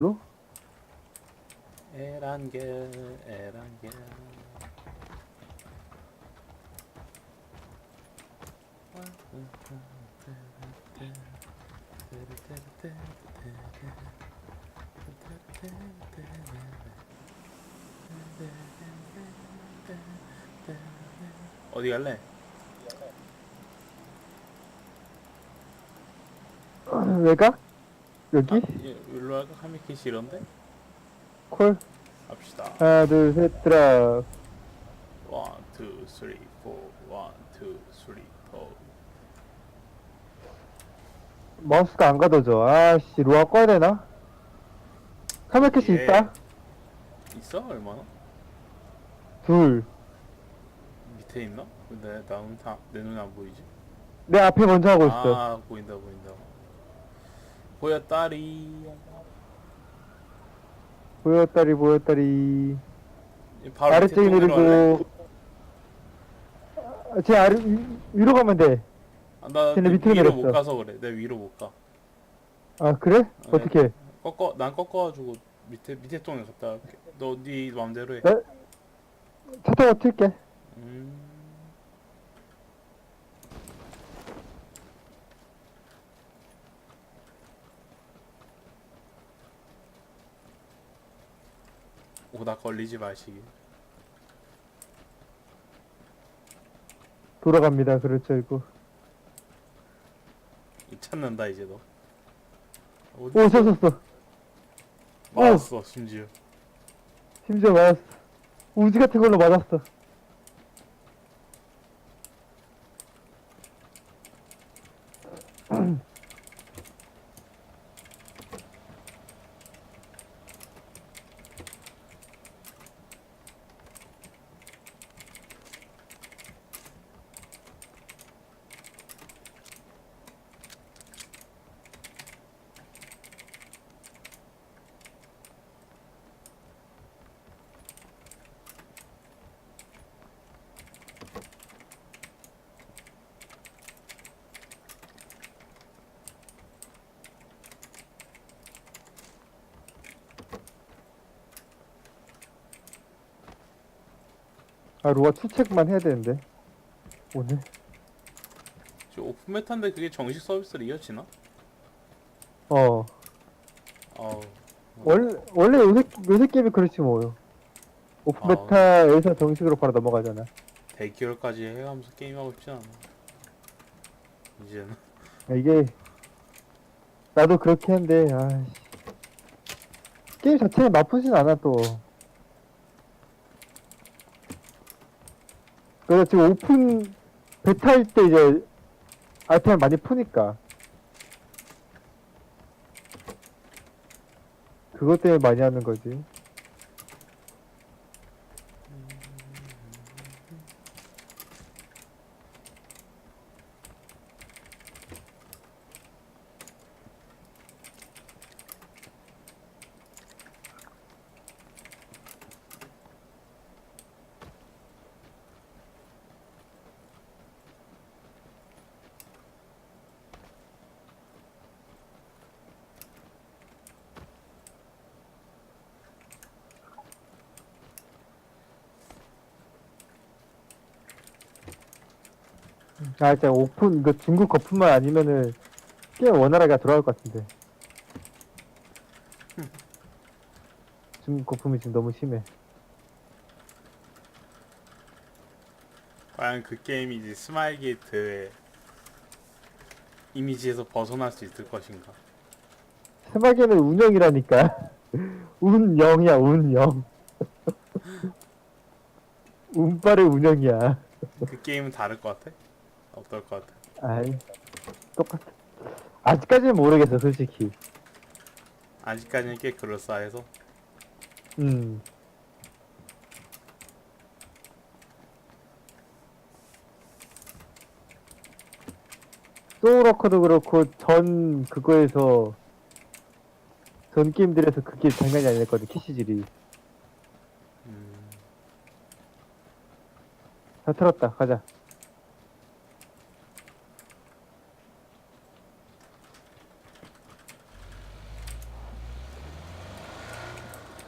로? 에란겔 에란겔 어디 갈래? 외곽? 여기? 아, 이- 일로 할까? 하미키시 이런데? 콜? 갑시다 하나, 둘, 셋, 드랍. 원, 투, 쓰리, 포 원, 투, 쓰리, 포 마우스가 안 가둬져. 아씨, 로아 꺼야 되나? 카메캐시 예. 있다? 있어? 얼마나? 둘. 밑에 있나? 근데 나는 다, 내 눈에 안 보이지? 내 앞에 먼저 하고 있어. 아 보인다 보인다 보였다리 보였다리, 보였다리. 바로 아래쪽에 밑에 또 내려갈래? 내리고. 아, 제 아래, 위, 위로 가면 돼. 아, 나 쟤네 밑으로 위로 내렸어. 못 가서 그래 내 위로 못가 아, 그래? 네. 어떻게? 꺾어 난 꺾어가지고 밑에 밑에 동에 갔다 갈게 너네 맘대로 해 네? 차 타고 튈게. 음. 오다 걸리지 마시길 돌아갑니다. 그렇죠, 이거. 찾는다 이제 너 어디 오, 섰었어. 맞았어 심지어 심지어 맞았어. 우지 같은 걸로 맞았어. 아, 로아 추책만 해야 되는데. 오늘. 저 오픈 메타인데 그게 정식 서비스로 이어지나? 어. 아우 원래, 원래 요새, 요새 게임이 그렇지 뭐요. 오픈 아. 베타에서 정식으로 바로 넘어가잖아. 대기열까지 해가면서 게임하고 싶진 않아 이제는 아, 이게, 나도 그렇게 했는데, 아이씨. 게임 자체는 나쁘진 않아, 또. 그래서 지금 오픈 베타일 때 이제, 아이템을 많이 푸니까. 그것 때문에 많이 하는 거지. 아, 진짜 오픈, 그 중국 거품만 아니면은 게임 원활하게 돌아갈 것 같은데. 중국 거품이 지금 너무 심해. 과연 그 게임이 이제 스마일 게이트의 이미지에서 벗어날 수 있을 것인가 세마개는 운영이라니까. 운영이야, 운영. 운빨의 운영이야. 그 게임은 다를 것 같아? 어떨 것 같아? 아이, 똑같아. 아직까지는 모르겠어, 솔직히. 아직까지는 꽤 그럴싸해서 음. 소울워커도 그렇고, 전 그거에서, 전 게임들에서 그게 장난이 아니었거든, 캐시질이. 음, 다 틀었다, 가자.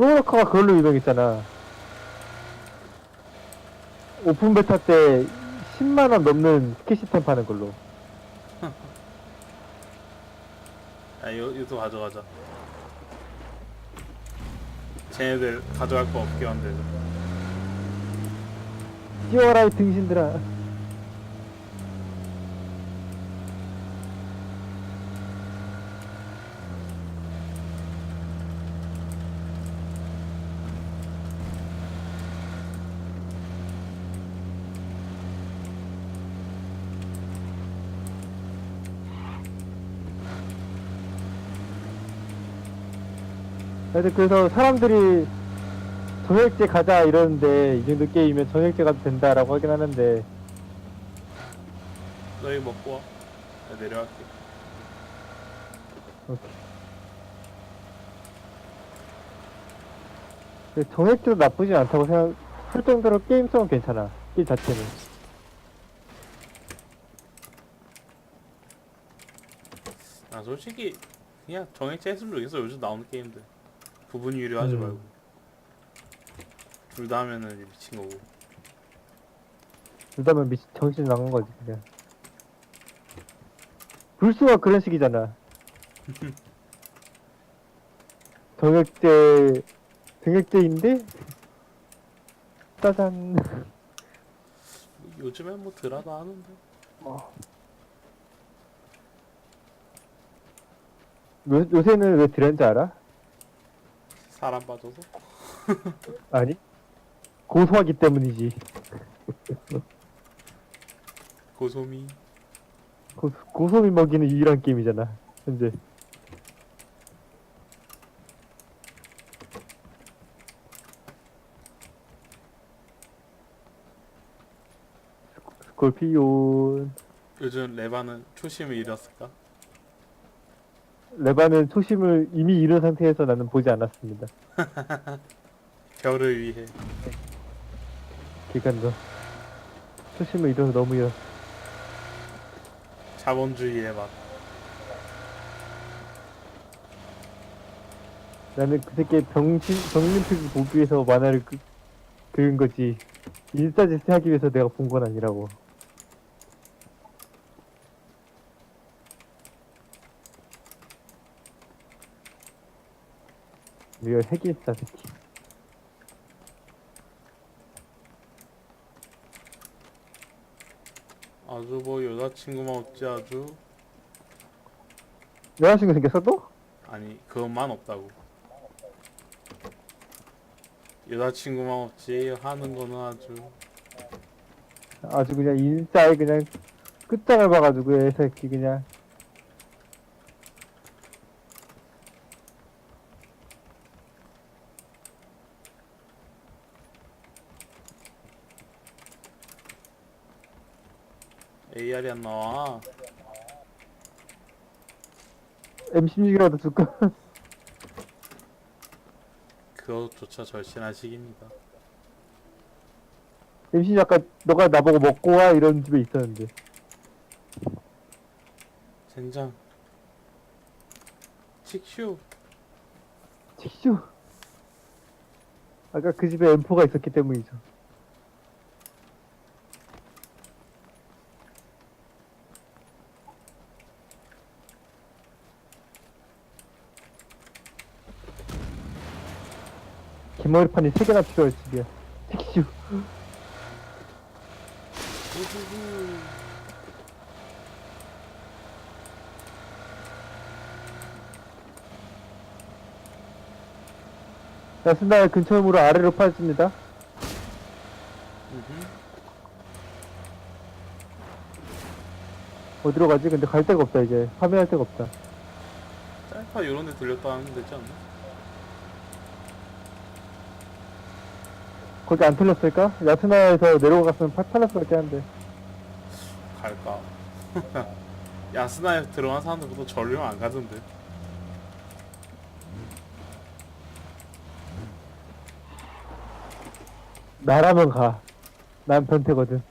소울워커가 그걸로 유명했잖아. 오픈 베타 때 10만원 넘는 스케시템 파는 걸로. 야 이거 이것도 가져가자 쟤네들 가져갈 거 없게 한대 뛰어라, 이 등신들아. 하여튼 그래서 사람들이 정액제 가자 이러는데 이 정도 게임이면 정액제 가도 된다라고 하긴 하는데. 너희 먹고 와. 내가 내려갈게. 그 정액제도 나쁘진 않다고 생각할 정도로 게임성은 괜찮아. 게임 자체는. 아 솔직히 그냥 정액제 했으면 좋겠어. 요즘 나오는 게임들 부분 유료하지 음. 말고. 둘 다 하면은 이제 미친 거고. 그러다면 미 정신 나간 거지 그냥. 불수가 그런 식이잖아. 정액제 정액제인데 짜잔. 요즘엔 뭐 드라도 하는데? 요, 요새는 왜 드렌지 알아? 사람 빠져서? 아니? 고소하기 때문이지. 고소미. 고, 고소미 먹이는 유일한 게임이잖아 현재. 스콜피온. 요즘 레바는 초심을 잃었을까? 레바는 초심을 이미 잃은 상태에서 나는 보지 않았습니다. 별을 위해. 기간도 초심을 잃어서 너무 잃어 자본주의의 맛. 나는 그 새끼 병신 병림필을 보기 위해서 만화를 그, 그은 거지. 인싸짓 하기 위해서 내가 본 건 아니라고 리얼 핵인싸 새끼 아주 뭐 여자친구만 없지 아주? 여자친구 생겼어 또? 아니 그것만 없다고. 여자친구만 없지 하는 거는 아주. 아주 그냥 인싸에 그냥 끝장을 봐가지고 애 새끼 그냥 AR이 안 나와 M16이라도 줄까? 그것조차 절실한 시기입니다. MC 아까 너가 나보고 먹고 와 이런 집에 있었는데. 젠장. 칙슈. 직슈? 아까 그 집에 M4가 있었기 때문이죠 머리판이 3개나 필요할 직슈 우후후 야스날 근처으로 아래로 우후. 어디로 가지? 근데 갈 데가 없다 이제 파밍할 데가 없다 짤파 요런 데 들렸다 하면 되지 않나? 거기 안 틀렸을까? 야스나에서 내려갔으면 팔- 팔렸을 것 같긴 한데 갈까? 야스나에 들어간 사람들보다 전령 안 가던데 나라면 가. 난 변태거든.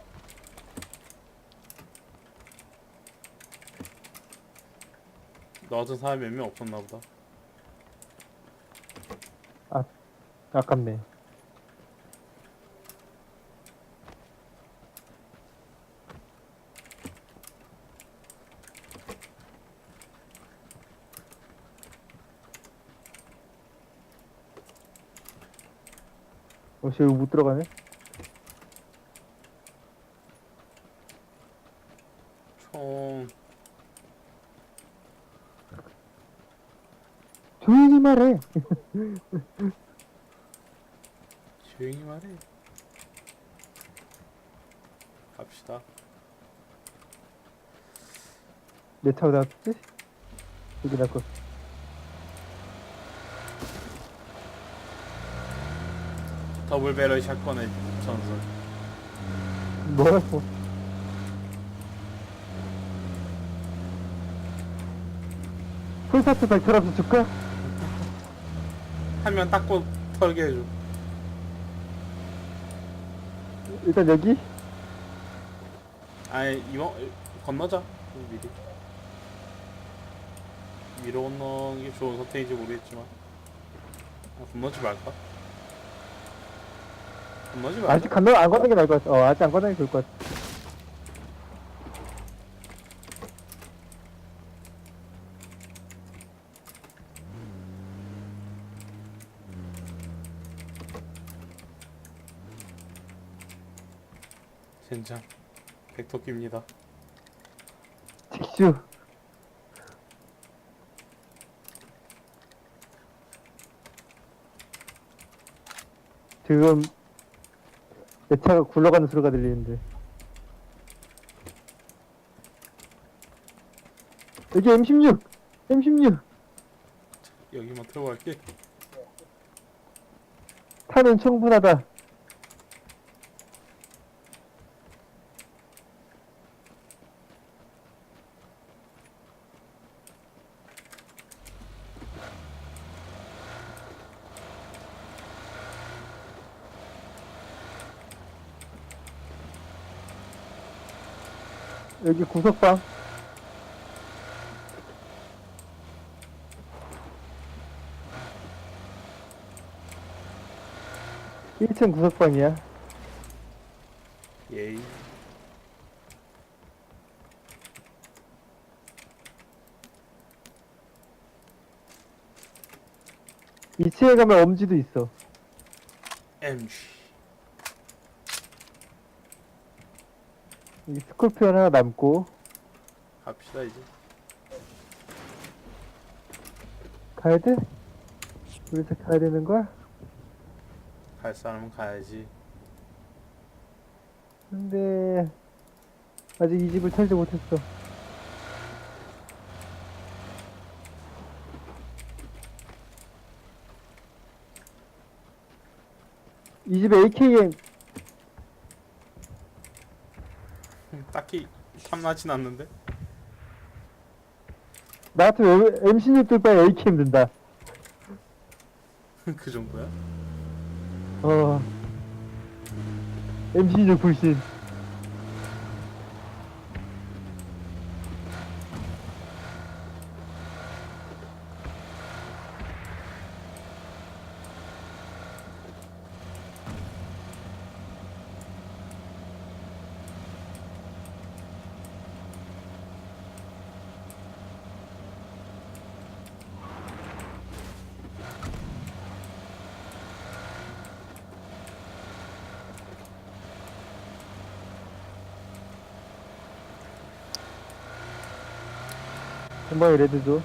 너 같은 사람이 몇 명 없었나 보다 아깝네. 어, 씨, 여기 못 들어가네? 총 조용히 말해! 조용히 말해. 갑시다. 내 차가 나왔지? 여기 나 거. 더블 배럴 샷건의 전설. 뭐라고? 풀파트 발표라도 줄까? 한 명 닦고 털게 해줘. 일단 여기? 아니 이거 건너자. 미리. 위로 건너는 게 좋은 선택인지 모르겠지만. 아, 건너지 말까? 건너지 말까? 아직 건너, 안 건너는 게 나을 것 같아. 어, 아직 안 건너는 게 좋을 것 같아. 젠장. 백토끼입니다. 직수. 지금 내 차가 굴러가는 소리가 들리는데 여기 M16! M16! 여기만 틀고 갈게. 타는 충분하다 여기 구석방 일층 구석방이야 예이. 이층에 가면 엄지도 있어 MG. 여기 스콜피온 하나 남고 갑시다 이제. 가야 돼? 우리서 가야 되는 거야? 갈 사람은 가야지. 근데 아직 이 집을 털지 못했어. 이 집에 AKM 딱히 탐나진 않는데. 나 같으면 MC6 들 바에 AKM 든다. 그 정도야? 어. MC6 불신. 한 방에 레드 줘.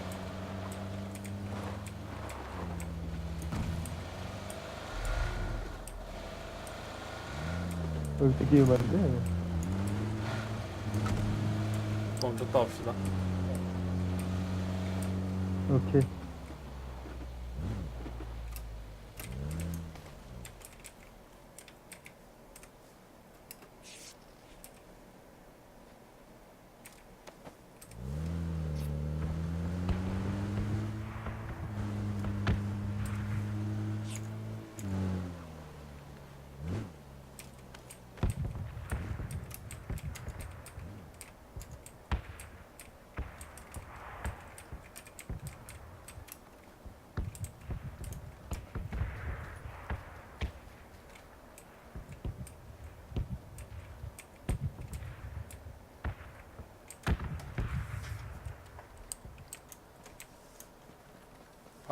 여기 되게 위험한데. 멈췄다 합시다. 오케이.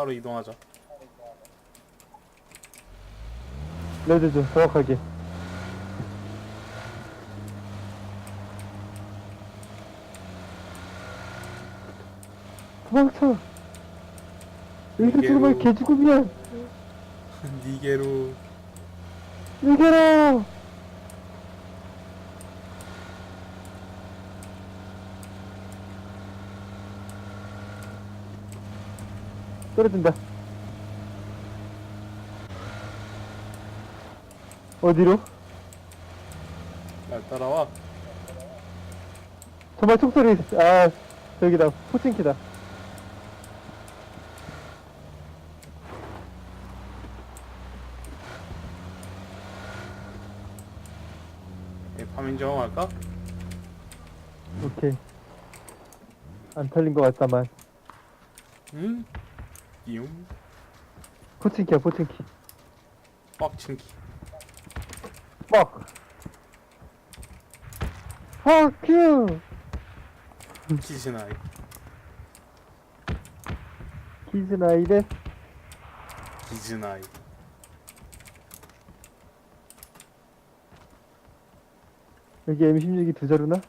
차로 이동하자. 레드죠 정확하게. 도망쳐. 여기서 이게로. 죽으면 개죽음이야 니게로. 이겨라 떨어진다 어디로? 날 따라와. 정말 총소리 아 저기다 포칭키다 예, 파민정 할까? 오케이 안 털린 것 같다만 응? 이용 포칭키야 포칭키 빡친기. 빡 Fuck you 키즈나이. 키즈나이 데 키즈나이. 여기 M16이 두 자루나?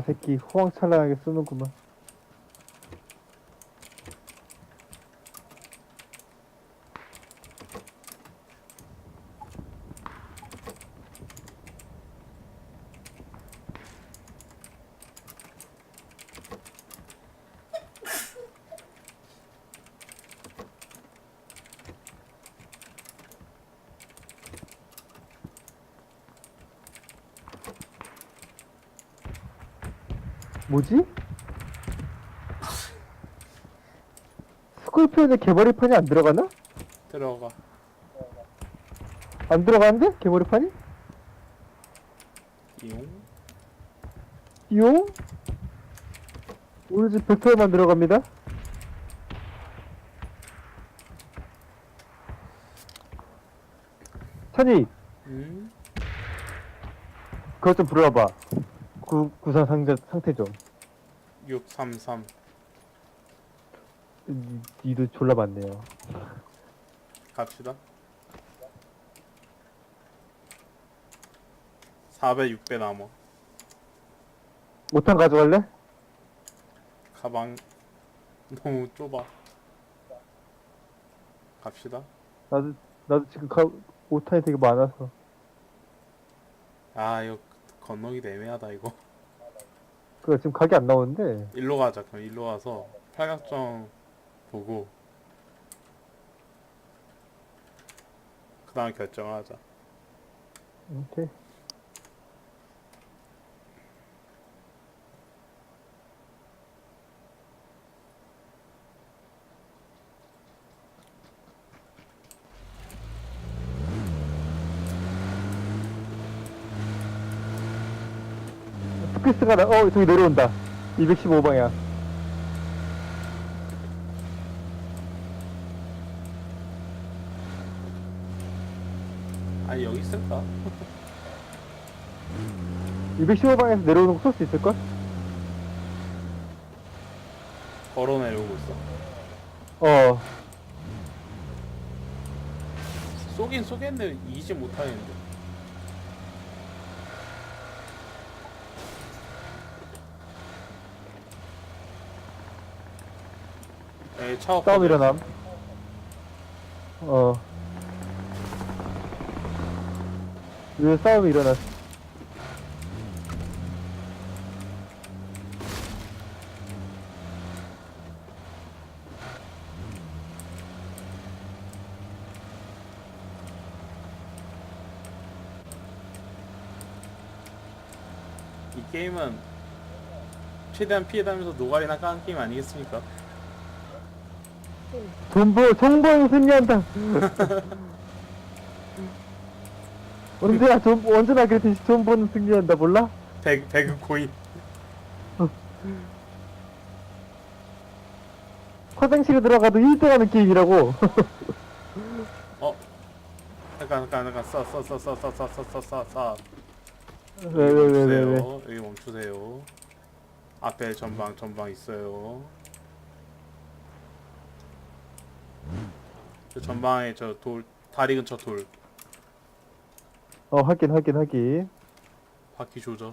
새끼 호황찬란하게 쏘는구만 뭐지? 스콜피온의 개머리판이 안 들어가나? 들어가. 안 들어가는데? 개머리판이? 이용 용? 우리 집 벡터에만 들어갑니다. 찬이, 응? 그것 좀 불러봐. 구, 구상 상태, 상태 좀. 633. 니- 니도 졸라 많네요. 갑시다. 4배, 6배 남어. 5탄 가져갈래? 가방 너무 좁아. 갑시다. 나도, 나도 지금 가, 5탄이 되게 많아서. 아, 이거 건너기도 애매하다, 이거. 그거 지금 각이 안 나오는데. 일로 가자. 그럼 일로 와서 팔각정 보고 그 다음에 결정하자. 오케이. 스크스가 나, 어, 저기 내려온다. 215방향. 아니, 여기 있을까? 215방향에서 내려오는 거 쏠 수 있을걸? 걸어 내려오고 있어. 어, 쏘긴 쏘겠는데 이지 못하겠는데. 에이, 차 없어. 싸움 일어남. 어. 왜 싸움이 일어났어? 이 게임은 최대한 피해다면서 노가리나 까는 게임 아니겠습니까? 존버, 정보는 승리한다. 언제나 존, 언제나 그랬듯이 존버는 승리한다, 몰라? 배, 배그 코인. 화장실에 들어가도 1등 하는 게임이라고. 잠깐 잠깐 잠깐 써써써써써써써써 왜, 왜, 왜, 왜, 왜. 여기 멈추세요 앞에 전방 전방 있어요 저 전방에 저 돌 다리 근처 돌 어, 확인, 확인, 확인. 바퀴 조져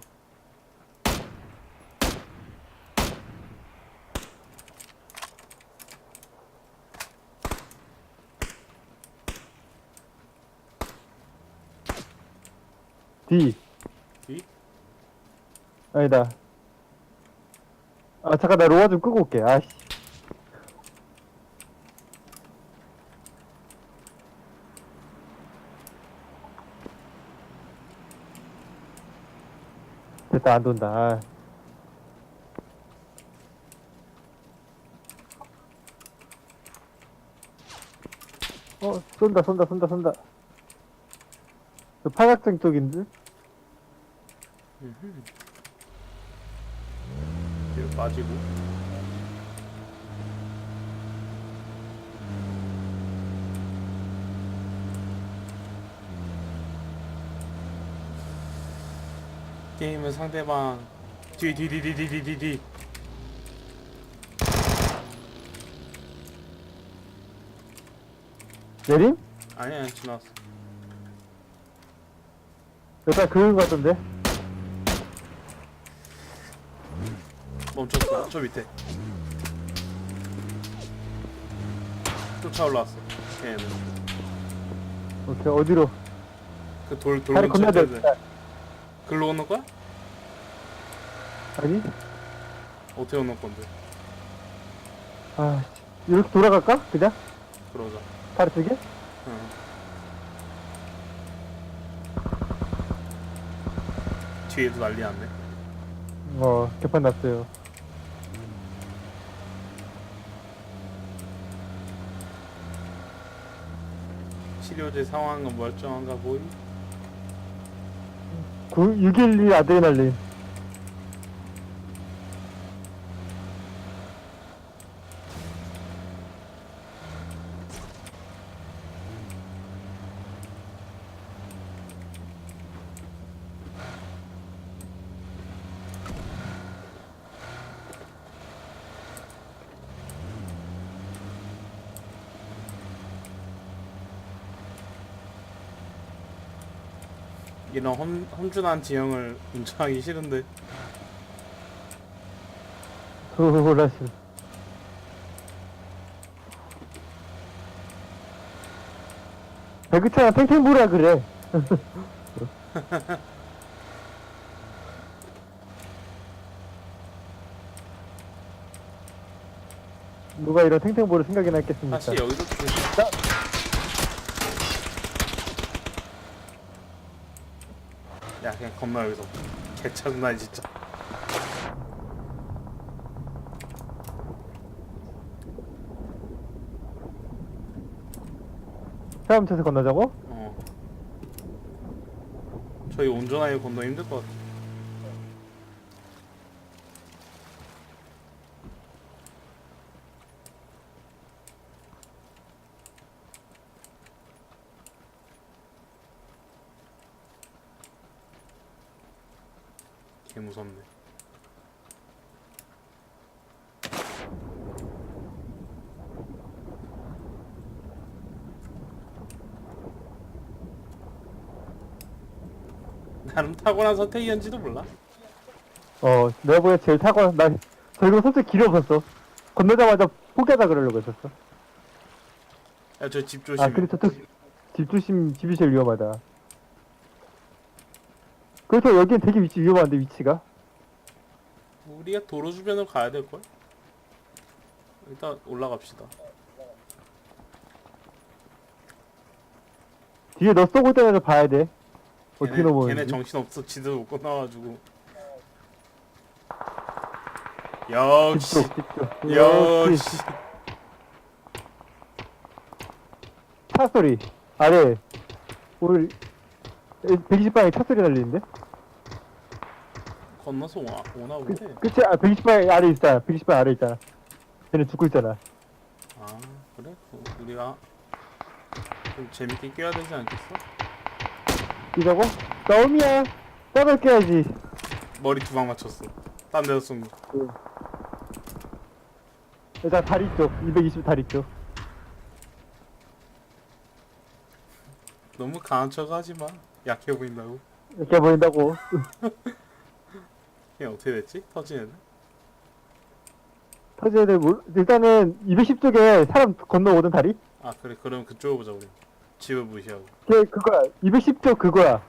D. D? 아니다. 아, 잠깐, 나 로아 좀 끄고 올게. 아씨. 됐다, 안 돈다. 아. 어, 쏜다, 쏜다, 쏜다, 쏜다. 저 팔각정 쪽인데? 뒤로 빠지고 게임은 상대방 뒤 뒤 뒤 뒤 뒤 뒤 뒤 내림? 아니야 지났어 일단 그런 것 같던데? 멈췄어 저 밑에 쫓아 올라왔어 걔는 오케이, 어디로? 그 돌 돌 다리 건너야 돼. 글로 건널 거야? 아니? 어떻게 건널 건데? 아, 이렇게 돌아갈까? 그냥? 그러자 다리 두 개? 응. 뒤에도 난리 났네 어, 개판 났어요. 치료제 상황은 멀쩡한가 보이? 9, 612 아드레날린. 이런 험, 험준한 지형을 운전하기 싫은데 돌아시. 배그차가 탱탱부라 그래. 누가 이런 탱탱부를 생각이나 했겠습니까? 여기도 그- 야 그냥 겁나 여기서 개차구나 진짜. 헤엄쳐서 건너자고? 어. 저희 운전하기 건너 힘들 것 같아 무섭네 나름 타고난 선택이었는지도 몰라. 어, 내가 보기엔 제일 타고, 나, 저 이거 솔직히 길어졌어. 건너자마자 포기하자 그러려고 했었어. 야, 저 집 조심해. 아, 근데 저쪽 집 조심, 집이 제일 위험하다. 그래서 여긴 되게 위치 위험한데, 위치가. 우리가 도로 주변으로 가야 될 걸. 일단 올라갑시다. 뒤에 너 쏘고 있다면서 봐야 돼. 어떻게 걔네, 넘어오는지. 걔네 정신 없어. 지도 못 꺼놔가지고. 역시, 집쪽, 집쪽. 역시. 차 소리. 아래. 오늘 120방에 차 소리 날리는데? 건너서 오나, 오나 그, 보네. 그치? 아, 120방 아래 있잖아. 120방 아래 있잖아. 쟤네 죽고 있잖아. 그래? 그- 우리가 좀 재밌게 껴야 되지 않겠어? 이자고? 나오미야 따로 껴야지 머리 두 방 맞췄어. 딴 데서 쏜 거. 일단 다리 쪽 220 다리 쪽 너무 강한 척 하지 마. 약해 보인다고. 이렇게 보인다고 그냥 어떻게 됐지? 터져야 돼 뭘- 일단은 210 쪽에 사람 건너오던 다리? 아 그래 그럼 그쪽으로 보자 우리. 집을 무시하고. 걔 그거야 210쪽 그거야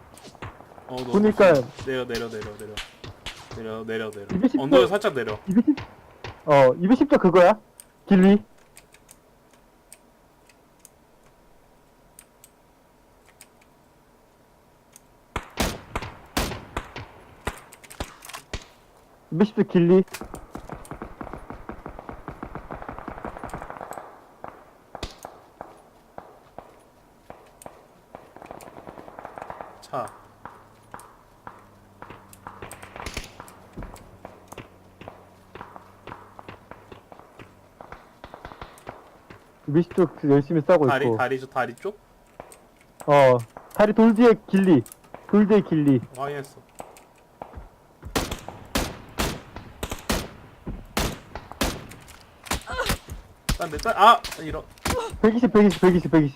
어, 너 보니까 내려 내려 내려 내려 내려 내려 내려. 210 언덕에 살짝 내려. 210, 어, 210쪽 그거야? 길리? (210쪽) 길리. 차. (210쪽) 열심히 싸고 다리 있고. 다리 저 다리 쪽? 어 다리 돌 뒤에 길리. 돌 뒤에 길리. 확인했어. 딴데 딴아 이런 120 120 120 120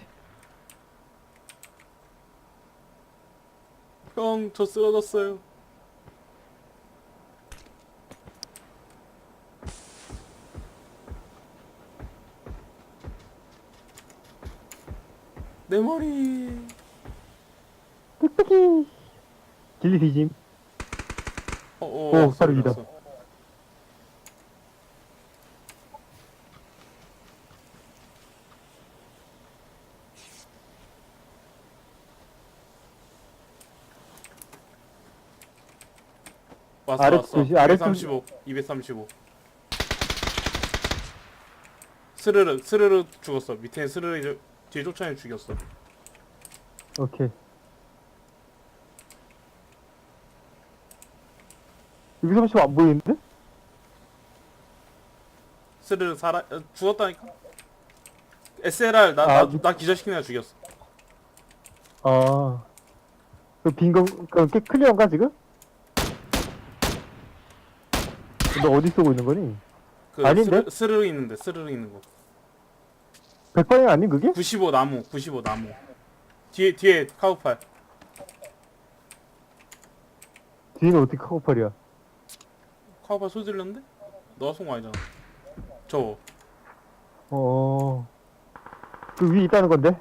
형 저 쓰러졌어요. 내 머리. 뚝뚝이 길리 뒤짐 어, 어, 오, 왔어, 바로 위다. 왔어. 왔어 아래 왔어 조심, 아래 235 235 스르르 스르르 죽었어 밑에 스르르 이제 뒤에 쫓아내 죽였어 오케이. 여기서 보시면 안 보이는데? 스르르 살아 어, 죽었다니까 SLR 나, 아, 나, 나 기절시킨 애가 죽였어 아. 그 빈 거, 그꽤 클리어인가, 지금? 너 어디 쓰고 있는 거니? 그 아닌데? 스르, 스르르 있는데 스르르 있는 거 백방향 아닌 그게? 95 나무 95 나무 뒤에 뒤에 카우팔 뒤에는 어떻게 카고팔이야? 카우팔 소리 들렸는데? 너가 쏜거 아니잖아 저거 어. 그 위에 있다는 건데?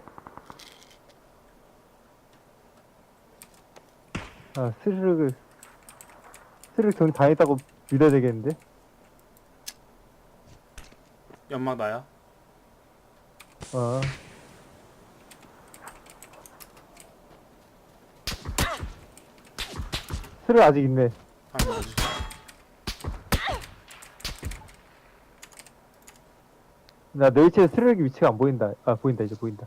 아, 스르륵, 스르륵 다 했다고 믿어야 되겠는데? 연막 나야 아. 스르륵 아직 있네. 당연하지 나 네이처의 스르륵 위치가 안 보인다. 아, 보인다, 이제 보인다.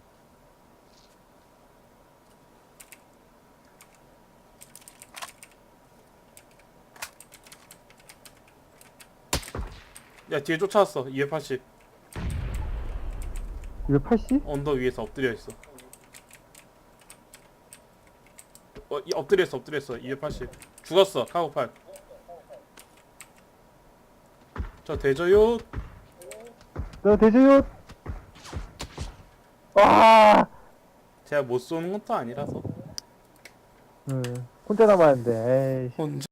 야 뒤에 쫓아왔어 280 이거 80? 언덕 위에서 엎드려 있어 어, 이 엎드려 있어 엎드려 있어 280 죽었어 카우팔 저 대저요 너 대주요! 와! 제가 못 쏘는 것도 아니라서 응, 혼자 남았는데, 에이씨. 혼자